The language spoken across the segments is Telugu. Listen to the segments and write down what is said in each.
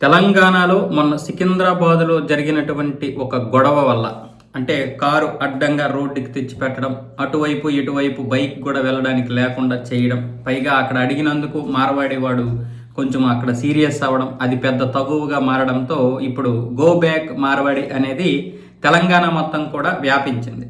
తెలంగాణలో మొన్న సికింద్రాబాద్లో జరిగినటువంటి ఒక గొడవ వల్ల అంటే కారు అడ్డంగా రోడ్డుకి తెచ్చిపెట్టడం అటువైపు ఇటువైపు బైక్ కూడా వెళ్ళడానికి లేకుండా చేయడం పైగా అక్కడ అడిగినందుకు మారవాడేవాడు కొంచెం అక్కడ సీరియస్ అవ్వడం అది పెద్ద తగువుగా మారడంతో ఇప్పుడు గో బ్యాక్ మార్వాడి అనేది తెలంగాణ మొత్తం కూడా వ్యాపించింది.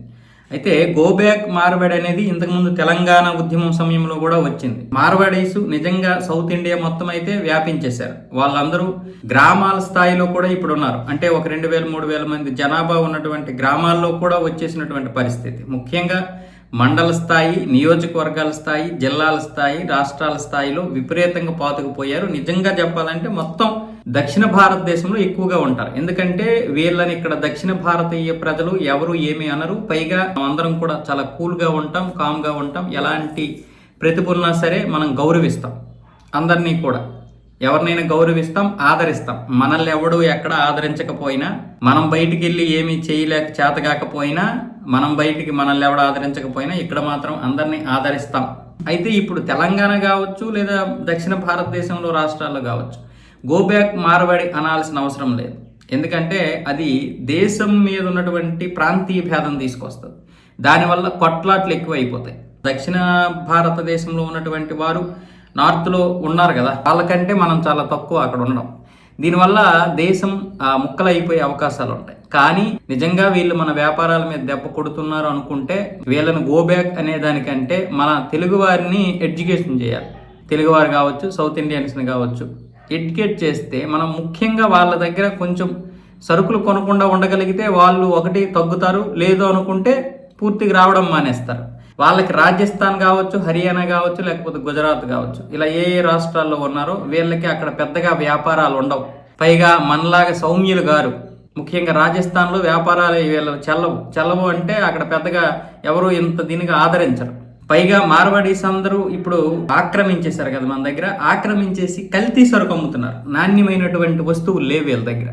అయితే గోబ్యాక్ మార్వాడ్ అనేది ఇంతకుముందు తెలంగాణ ఉద్యమం సమయంలో కూడా వచ్చింది. మార్వాడీస్ నిజంగా సౌత్ ఇండియా మొత్తం అయితే వ్యాపించేశారు. వాళ్ళందరూ గ్రామాల స్థాయిలో కూడా ఇప్పుడు ఉన్నారు. అంటే ఒక రెండు వేల మూడు వేల మంది జనాభా ఉన్నటువంటి గ్రామాల్లో కూడా వచ్చేసినటువంటి పరిస్థితి. ముఖ్యంగా మండల స్థాయి నియోజకవర్గాల స్థాయి జిల్లాల స్థాయి రాష్ట్రాల స్థాయిలో విపరీతంగా పాతుకుపోయారు. నిజంగా చెప్పాలంటే మొత్తం దక్షిణ భారతదేశంలో ఎక్కువగా ఉంటారు. ఎందుకంటే వీళ్ళని ఇక్కడ దక్షిణ భారతీయ ప్రజలు ఎవరు ఏమి అనరు. పైగా అందరం కూడా చాలా కూల్గా ఉంటాం కామ్గా ఉంటాం. ఎలాంటి ప్రతిభున్నా సరే మనం గౌరవిస్తాం. అందరినీ కూడా. ఎవరినైనా గౌరవిస్తాం ఆదరిస్తాం. మనల్ని ఎవడు ఎక్కడ ఆదరించకపోయినా మనం బయటికి వెళ్ళి ఏమీ చేయలేక చేతగాకపోయినా మనం బయటికి మనల్ని ఎవడు ఆదరించకపోయినా ఇక్కడ మాత్రం అందరినీ ఆదరిస్తాం. అయితే ఇప్పుడు తెలంగాణ కావచ్చు లేదా దక్షిణ భారతదేశంలో రాష్ట్రాల్లో కావచ్చు గో బ్యాక్ మార్వాడి అనాల్సిన అవసరం లేదు. ఎందుకంటే అది దేశం మీద ఉన్నటువంటి ప్రాంతీయ భేదం తీసుకొస్తుంది. దానివల్ల కొట్లాట్లు ఎక్కువ అయిపోతాయి దక్షిణ భారతదేశంలో ఉన్నటువంటి వారు నార్త్లో ఉన్నారు కదా వాళ్ళకంటే మనం చాలా తక్కువ అక్కడ ఉండడం. దీనివల్ల దేశం ఆ, ముక్కలైపోయే అవకాశాలు ఉంటాయి. కానీ నిజంగా వీళ్ళు మన వ్యాపారాల మీద దెబ్బ కొడుతున్నారు అనుకుంటే వీళ్ళని గో బ్యాక్ అనే దానికంటే మన తెలుగు వారిని ఎడ్యుకేషన్ చేయాలి. తెలుగువారు కావచ్చు సౌత్ ఇండియన్స్ని కావచ్చు ఎడ్యుకేట్ చేస్తే మనం ముఖ్యంగా వాళ్ళ దగ్గర కొంచెం సరుకులు కొనకుండా ఉండగలిగితే వాళ్ళు ఒకటి తగ్గుతారు లేదు అనుకుంటే పూర్తిగా రావడం మానేస్తారు. వాళ్ళకి రాజస్థాన్ కావచ్చు హర్యానా కావచ్చు లేకపోతే గుజరాత్ కావచ్చు. ఇలా ఏ ఏ రాష్ట్రాల్లో ఉన్నారో వీళ్ళకి అక్కడ పెద్దగా వ్యాపారాలు ఉండవు. పైగా మనలాగా సౌమ్యులు గారు. ముఖ్యంగా రాజస్థాన్లో వ్యాపారాలు వీళ్ళు చెల్లవు చెల్లవు అంటే అక్కడ పెద్దగా ఎవరు ఇంత దీనిగా ఆదరించరు. పైగా మార్వాడీస్ అందరూ ఇప్పుడు ఆక్రమించేశారు కదా మన దగ్గర. ఆక్రమించేసి కల్తీ సరుకు అమ్ముతున్నారు. నాణ్యమైనటువంటి వస్తువులు లేవు వీళ్ళ దగ్గర.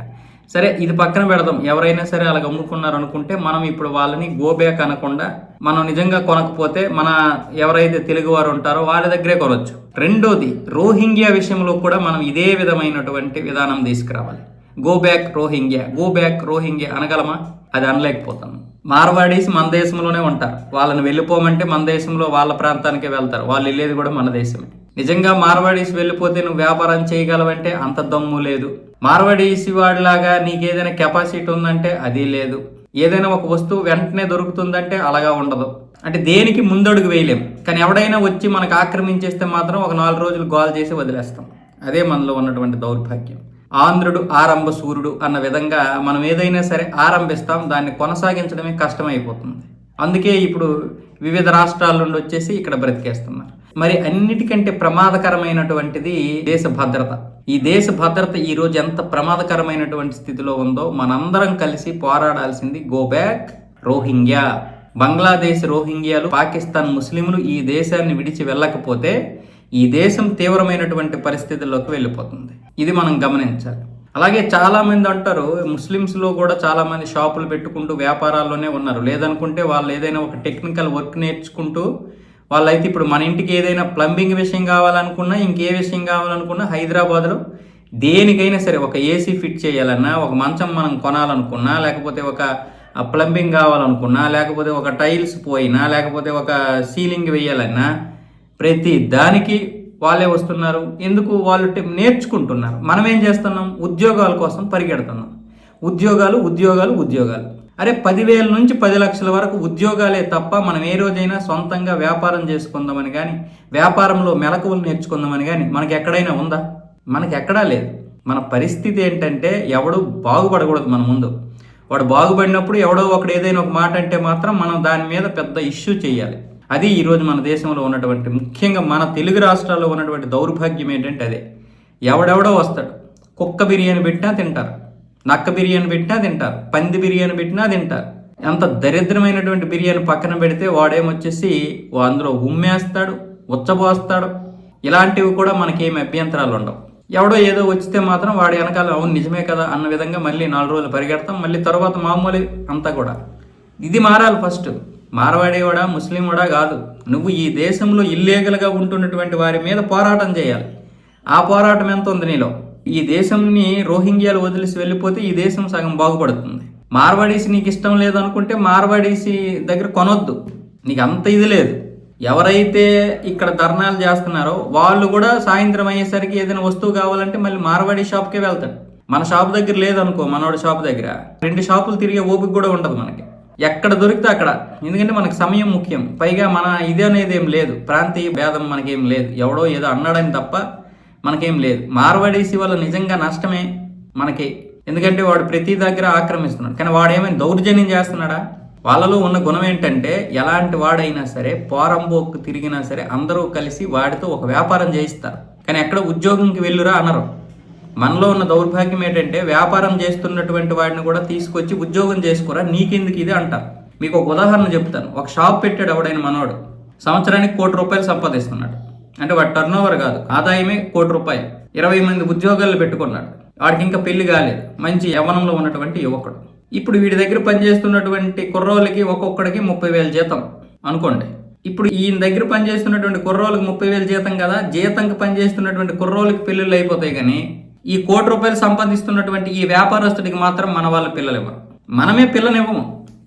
సరే ఇది పక్కన పెడదాం. ఎవరైనా సరే అలాగ అమ్ముకున్నారు అనుకుంటే మనం ఇప్పుడు వాళ్ళని గోబ్యాక్ అనకుండా మనం నిజంగా కొనకపోతే మన ఎవరైతే తెలుగు వారు ఉంటారో వాళ్ళ దగ్గరే కొనవచ్చు రెండోది రోహింగ్యా విషయంలో కూడా మనం ఇదే విధమైనటువంటి విధానం తీసుకురావాలి. Go back Rohingya. Go back Rohingya అనగలమా? అది అనలేకపోతాను మార్వాడీస్ మన దేశంలోనే ఉంటారు. వాళ్ళని వెళ్ళిపోమంటే మన దేశంలో వాళ్ళ ప్రాంతానికే వెళ్తారు. వాళ్ళు వెళ్ళేది కూడా మన దేశమే. నిజంగా మార్వాడీస్ వెళ్ళిపోతే నువ్వు వ్యాపారం చేయగలవంటే అంత దమ్ము లేదు. మార్వాడీస్ వాడిలాగా నీకేదైనా కెపాసిటీ ఉందంటే అది లేదు. ఏదైనా ఒక వస్తువు వెంటనే దొరుకుతుందంటే అలాగా ఉండదు. అంటే దేనికి ముందడుగు వేయలేం. కానీ ఎవడైనా వచ్చి మనకు ఆక్రమించేస్తే మాత్రం ఒక నాలుగు రోజులు గోల్ చేసి వదిలేస్తాం. అదే మనలో ఉన్నటువంటి దౌర్భాగ్యం. ఆంధ్రుడు ఆరంభ సూర్యుడు అన్న విధంగా మనం ఏదైనా సరే ఆరంభిస్తాం దాన్ని కొనసాగించడమే కష్టమైపోతుంది. అందుకే ఇప్పుడు వివిధ రాష్ట్రాల నుండి వచ్చేసి ఇక్కడ బ్రతికేస్తున్నారు. మరి అన్నిటికంటే ప్రమాదకరమైనటువంటిది దేశ భద్రత. ఈ దేశ భద్రత ఈరోజు ఎంత ప్రమాదకరమైనటువంటి స్థితిలో ఉందో మనందరం కలిసి పోరాడాల్సింది గో బ్యాక్ రోహింగ్యా. బంగ్లాదేశ్ రోహింగ్యాలు పాకిస్తాన్ ముస్లింలు ఈ దేశాన్ని విడిచి వెళ్ళకపోతే ఈ దేశం తీవ్రమైనటువంటి పరిస్థితుల్లోకి వెళ్ళిపోతుంది. ఇది మనం గమనించాలి. అలాగే చాలామంది అంటారు ముస్లిమ్స్లో కూడా చాలామంది షాపులు పెట్టుకుంటూ వ్యాపారాల్లోనే ఉన్నారు. లేదనుకుంటే వాళ్ళు ఏదైనా ఒక టెక్నికల్ వర్క్ నేర్చుకుంటూ వాళ్ళైతే ఇప్పుడు మన ఇంటికి ఏదైనా ప్లంబింగ్ విషయం కావాలనుకున్నా ఇంకే విషయం కావాలనుకున్నా హైదరాబాద్లో దేనికైనా సరే ఒక ఏసీ ఫిట్ చేయాలన్నా ఒక మంచం మనం కొనాలనుకున్నా లేకపోతే ఒక ప్లంబింగ్ కావాలనుకున్నా లేకపోతే ఒక టైల్స్ పోయినా లేకపోతే ఒక సీలింగ్ వేయాలన్నా ప్రతి దానికి వాళ్ళే వస్తున్నారు. ఎందుకు? వాళ్ళు నేర్చుకుంటున్నారు. మనం ఏం చేస్తున్నాం? ఉద్యోగాల కోసం పరిగెడుతున్నాం. ఉద్యోగాలు ఉద్యోగాలు ఉద్యోగాలు. అరే పదివేల నుంచి పది లక్షల వరకు ఉద్యోగాలే తప్ప మనం ఏ రోజైనా సొంతంగా వ్యాపారం చేసుకుందామని కానీ వ్యాపారంలో మెలకువలు నేర్చుకుందామని కానీ మనకి ఎక్కడైనా ఉందా? మనకి ఎక్కడా లేదు. మన పరిస్థితి ఏంటంటే ఎవడు బాగుపడకూడదు మన ముందు. వాడు బాగుపడినప్పుడు ఎవడో ఒకడు ఏదైనా ఒక మాట అంటే మాత్రం మనం దాని మీద పెద్ద ఇష్యూ చేయాలి అది ఈరోజు మన దేశంలో ఉన్నటువంటి ముఖ్యంగా మన తెలుగు రాష్ట్రాల్లో ఉన్నటువంటి దౌర్భాగ్యం ఏంటంటే అదే. ఎవడెవడో వస్తాడు. కుక్క బిర్యానీ పెట్టినా తింటారు. నక్క బిర్యానీ పెట్టినా తింటారు. పంది బిర్యానీ పెట్టినా తింటారు. ఎంత దరిద్రమైనటువంటి బిర్యానీ పక్కన పెడితే వాడేమొచ్చేసి అందులో ఉమ్మేస్తాడు ఉచ్చబోస్తాడు. ఇలాంటివి కూడా మనకేమి అభ్యంతరాలు ఉండవు ఎవడో ఏదో వచ్చితే మాత్రం వాడి వెనకాల అవును నిజమే కదా అన్న విధంగా మళ్ళీ నాలుగు రోజులు పరిగెడతాం. మళ్ళీ తర్వాత మామూలు అంతా కూడా. ఇది మారాలి ఫస్ట్. మారవాడేవాడా ముస్లిం కూడా కాదు. నువ్వు ఈ దేశంలో ఇల్లీగల్గా ఉంటున్నటువంటి వారి మీద పోరాటం చేయాలి. ఆ పోరాటం ఎంత ఉంది నీలో? ఈ దేశంని రోహింగ్యాలు వదిలేసి వెళ్ళిపోతే ఈ దేశం సగం బాగుపడుతుంది. మార్వాడీసి నీకు ఇష్టం లేదనుకుంటే మార్వాడీసి దగ్గర కొనొద్దు. నీకు అంత ఇది లేదు. ఎవరైతే ఇక్కడ ధర్నాలు చేస్తున్నారో వాళ్ళు కూడా సాయంత్రం అయ్యేసరికి ఏదైనా వస్తువు కావాలంటే మళ్ళీ మార్వాడీ షాప్కే వెళ్తాడు మన షాప్ దగ్గర లేదనుకో మనోడి షాప్ దగ్గర. రెండు షాపులు తిరిగే ఓపిక కూడా ఉండదు మనకి. ఎక్కడ దొరికితే అక్కడ. ఎందుకంటే మనకి సమయం ముఖ్యం. పైగా మన ఇది అనేది ఏం లేదు. ప్రాంతీయ భేదం మనకేం లేదు. ఎవడో ఏదో అన్నాడని తప్ప మనకేం లేదు. మార్వాడేసి వల్ల నిజంగా నష్టమే మనకి. ఎందుకంటే వాడు ప్రతి దగ్గర ఆక్రమిస్తున్నాడు. కానీ వాడు ఏమైనా దౌర్జన్యం చేస్తున్నాడా? వాళ్ళలో ఉన్న గుణం ఏంటంటే ఎలాంటి వాడైనా సరే పోరంబోకు తిరిగినా సరే అందరూ కలిసి వాడితో ఒక వ్యాపారం చేయిస్తారు. కానీ ఎక్కడ ఉద్యోగంకి వెళ్ళురా అనరు. మనలో ఉన్న దౌర్భాగ్యం ఏంటంటే వ్యాపారం చేస్తున్నటువంటి వాడిని కూడా తీసుకొచ్చి ఉద్యోగం చేసుకోరా నీకెందుకు ఇది అంటారు. మీకు ఒక ఉదాహరణ చెప్తాను. ఒక షాప్ పెట్టాడు ఎవడైన మనవాడు సంవత్సరానికి కోటి రూపాయలు సంపాదిస్తున్నాడు. అంటే వాడు టర్న్ ఓవర్ కాదు ఆదాయమే కోటి రూపాయలు. ఇరవై మంది ఉద్యోగాలు పెట్టుకున్నాడు. వాడికి ఇంకా పెళ్ళి కాలేదు. మంచి యవనంలో ఉన్నటువంటి యువకుడు. ఇప్పుడు వీడి దగ్గర పనిచేస్తున్నటువంటి కుర్రోళ్ళకి ఒక్కొక్కడికి ముప్పై వేల జీతం అనుకోండి. ఇప్పుడు ఈయన దగ్గర పనిచేస్తున్నటువంటి కుర్రోళ్ళకి ముప్పై వేల జీతం కదా? జీతంకి పనిచేస్తున్నటువంటి కుర్రోళ్ళకి పెళ్ళిళ్ళు అయిపోతాయి కానీ ఈ కోటి రూపాయలు సంపాదిస్తున్నటువంటి ఈ వ్యాపారస్తుడికి మాత్రం మన వాళ్ళ పిల్లలు ఇవ్వరు. మనమే పిల్లనివ్వము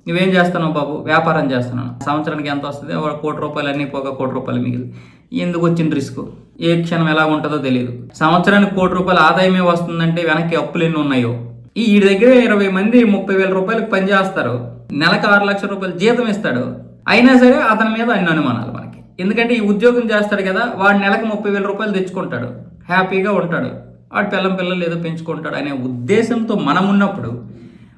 నువ్వేం చేస్తున్నావు బాబు? వ్యాపారం చేస్తున్నాను సంవత్సరానికి ఎంత వస్తుంది? ఒక కోటి రూపాయలు అన్నీ పోగా కోటి రూపాయలు మిగిలి ఎందుకు వచ్చిన రిస్క్? ఏ క్షణం ఎలా ఉంటుందో తెలియదు. సంవత్సరానికి కోటి రూపాయలు ఆదాయమే వస్తుందంటే వెనక్కి అప్పులు ఎన్ని ఉన్నాయో? ఈ దగ్గర ఇరవై మంది ముప్పై వేల రూపాయలకు పని చేస్తారు. నెలకు ఆరు లక్షల రూపాయలు జీతం ఇస్తాడు. అయినా సరే అతని మీద అన్ని అనుమానాలు మనకి. ఎందుకంటే ఈ ఉద్యోగం చేస్తాడు కదా వాడు నెలకు ముప్పై వేల రూపాయలు తెచ్చుకుంటాడు. హ్యాపీగా ఉంటాడు. వాడు పిల్లం పిల్లలు ఏదో పెంచుకుంటాడు అనే ఉద్దేశంతో మనం ఉన్నప్పుడు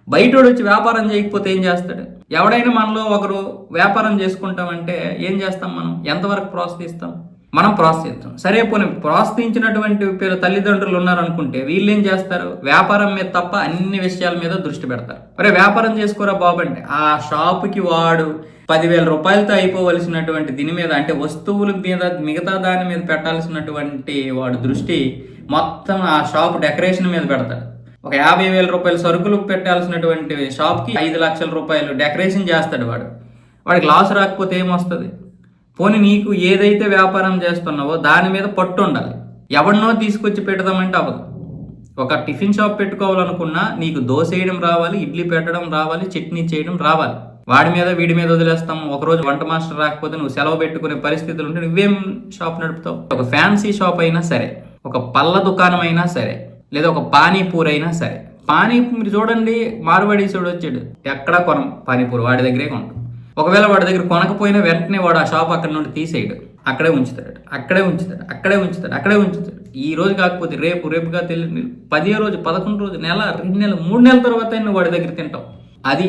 బయటోడు వచ్చి వ్యాపారం చేయకపోతే ఏం చేస్తాడు? ఎవడైనా మనలో ఒకరు వ్యాపారం చేసుకుంటామంటే ఏం చేస్తాం మనం? ఎంతవరకు ప్రోత్సహిస్తాం? మనం ప్రోత్సహిస్తాం సరే పోనీ ప్రోత్సహించినటువంటి పేరు తల్లిదండ్రులు ఉన్నారనుకుంటే వీళ్ళు ఏం చేస్తారు? వ్యాపారం మీద తప్ప అన్ని విషయాల మీద దృష్టి పెడతారు. అరే వ్యాపారం చేసుకోరా బాబు అంటే ఆ షాపుకి వాడు పదివేల రూపాయలతో అయిపోవలసినటువంటి దీని మీద అంటే వస్తువుల మీద మిగతా దాని మీద పెట్టాల్సినటువంటి వాడు దృష్టి మొత్తం ఆ షాప్ డెకరేషన్ మీద పెడతాడు ఒక యాభై వేల రూపాయల సరుకులు పెట్టాల్సినటువంటి షాప్కి ఐదు లక్షల రూపాయలు డెకరేషన్ చేస్తాడు వాడు. వాడికి లాస్ రాకపోతే ఏమొస్తుంది? పోనీ నీకు ఏదైతే వ్యాపారం చేస్తున్నావో దాని మీద పట్టు ఉండాలి. ఎవరినో తీసుకొచ్చి పెడదామంటే అవ్వదు. ఒక టిఫిన్ షాప్ పెట్టుకోవాలనుకున్నా నీకు దోశ వేయడం రావాలి ఇడ్లీ పెట్టడం రావాలి చట్నీ చేయడం రావాలి. వాడి మీద వీడి మీద వదిలేస్తాం. ఒకరోజు వంట మాస్టర్ రాకపోతే నువ్వు సెలవు పెట్టుకునే పరిస్థితులు ఉంటే నువ్వేం షాప్ నడుపుతావు? ఒక ఫ్యాన్సీ షాప్ అయినా సరే ఒక పళ్ళ దుకాణం అయినా సరే లేదా ఒక పానీపూరి అయినా సరే. పానీపూరి మీరు చూడండి మార్వాడీసుడు వచ్చాడు. ఎక్కడా కొనం? పానీపూరి వాడి దగ్గరే కొంటాం ఒకవేళ వాడి దగ్గర కొనకపోయినా వెంటనే వాడు ఆ షాప్ అక్కడ నుండి తీసేయడు. అక్కడే ఉంచుతాడు అక్కడే ఉంచుతాడు. అక్కడే ఉంచుతాడు. అక్కడే ఉంచుతాడు. ఈ రోజు కాకపోతే రేపు రేపుగా తెలియదు పదే రోజు పదకొండు రోజు నెల రెండు నెలలు మూడు నెలల తర్వాత నువ్వు వాడి దగ్గర తింటావు అది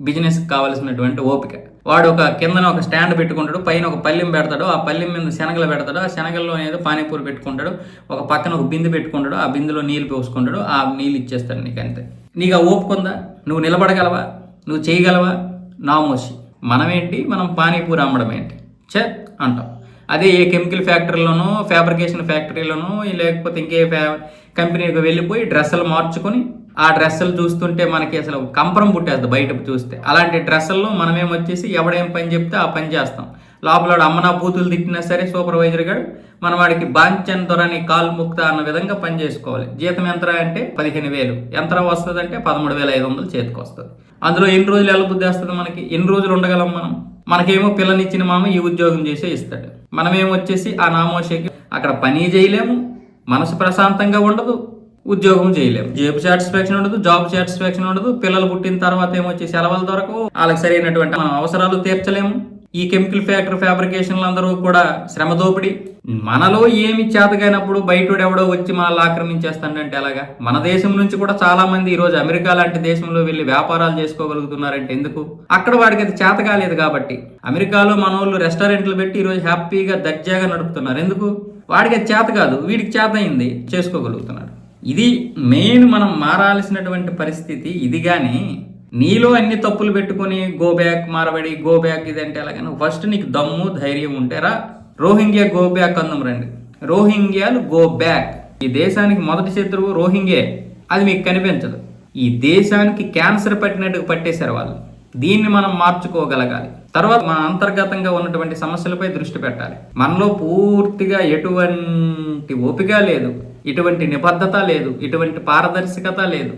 బిజినెస్ కావాల్సినటువంటి ఓపిక. వాడు ఒక కిందన ఒక స్టాండ్ పెట్టుకుంటాడు పైన ఒక పల్లెం పెడతాడు ఆ పల్లెం మీద శనగలు పెడతాడు ఆ శనగల్లో ఏదో పానీపూరి పెట్టుకుంటాడు ఒక పక్కన ఒక బిందె పెట్టుకుంటాడు ఆ బిందెలో నీళ్ళు పోసుకుంటాడు ఆ నీళ్ళు ఇచ్చేస్తాడు నీకు అంతే నీకు ఆ ఓపుకుందా నువ్వు నిలబడగలవా? నువ్వు చేయగలవా? నామోషి. మనమేంటి? మనం పానీపూరి అమ్మడం ఏంటి? చే అంటాం. అదే ఏ కెమికల్ ఫ్యాక్టరీలోనో ఫ్యాబ్రికేషన్ ఫ్యాక్టరీలోనో లేకపోతే ఇంకే ఫ్యా కంపెనీకి వెళ్ళిపోయి డ్రెస్సులు మార్చుకొని ఆ డ్రెస్సులు చూస్తుంటే మనకి అసలు కంపరం పుట్టేస్తుంది బయట చూస్తే. అలాంటి డ్రెస్సుల్లో మనమేం వచ్చేసి ఎవడేం పని చెప్తే ఆ పని చేస్తాం. లోపల అమ్మనా బూతులు తిట్టినా సరే సూపర్వైజర్ గారు మన వాడికి బాంచన్ దొరని కాలు ముక్త అన్న విధంగా పని చేసుకోవాలి. జీతం ఎంత అంటే పదిహేను వేలు. యంత్రం వస్తుంది అంటే పదమూడు వేల ఐదు వందలు చేతికి వస్తుంది. అందులో ఎన్ని రోజులు ఎలా బుద్ధి వస్తుంది మనకి? ఎన్ని రోజులు ఉండగలం మనం? మనకేమో పిల్లనిచ్చిన మామ ఈ ఉద్యోగం చేసే ఇస్తాడు. మనమేమో వచ్చేసి ఆ నామోషకి అక్కడ పని చేయలేము మనసు ప్రశాంతంగా ఉండదు ఉద్యోగం చేయలేము. జేబు సాటిస్ఫాక్షన్ ఉండదు జాబ్ సాటిస్ఫాక్షన్ ఉండదు. పిల్లలు పుట్టిన తర్వాత ఏమొచ్చి సెలవులు దొరకవు. వాళ్ళకి సరైనటువంటి మన అవసరాలు తీర్చలేము. ఈ కెమికల్ ఫ్యాక్టరీ ఫ్యాబ్రికేషన్లు అందరూ కూడా శ్రమ దోపిడి. మనలో ఏమి చేతకైనప్పుడు బయటోడు ఎవడో వచ్చి మనల్ని ఆక్రమించేస్తాడంటే ఎలాగా? మన దేశం నుంచి కూడా చాలా మంది ఈరోజు అమెరికా లాంటి దేశంలో వెళ్ళి వ్యాపారాలు చేసుకోగలుగుతున్నారంటే ఎందుకు? అక్కడ వాడికి అది చేత కాలేదు కాబట్టి. అమెరికాలో మన వాళ్ళు రెస్టారెంట్లు పెట్టి ఈరోజు హ్యాపీగా దర్జాగా నడుపుతున్నారు. ఎందుకు? వాడికి అది చేత కాదు. వీడికి చేత అయింది. చేసుకోగలుగుతున్నాడు. ఇది మెయిన్ మనం మారాల్సినటువంటి పరిస్థితి. ఇది కానీ నీలో అన్ని తప్పులు పెట్టుకొని గో బ్యాక్ మారబడి గో బ్యాక్ ఇదంటే ఎలాగైనా ఫస్ట్ నీకు దమ్ము ధైర్యం ఉంటేరా రోహింగ్యా గో బ్యాక్ అందం రండి. రోహింగ్యాలు గో బ్యాక్ ఈ దేశానికి మొదటి శత్రువు రోహింగ్యే అది మీకు కనిపించదు. ఈ దేశానికి క్యాన్సర్ పట్టినట్టుగా పట్టేశారు వాళ్ళు. దీన్ని మనం మార్చుకోగలగాలి. తర్వాత మన అంతర్గతంగా ఉన్నటువంటి సమస్యలపై దృష్టి పెట్టాలి. మనలో పూర్తిగా ఎటువంటి ఓపిక లేదు. ఇటువంటి నిబద్ధత లేదు. ఇటువంటి పారదర్శకత లేదు.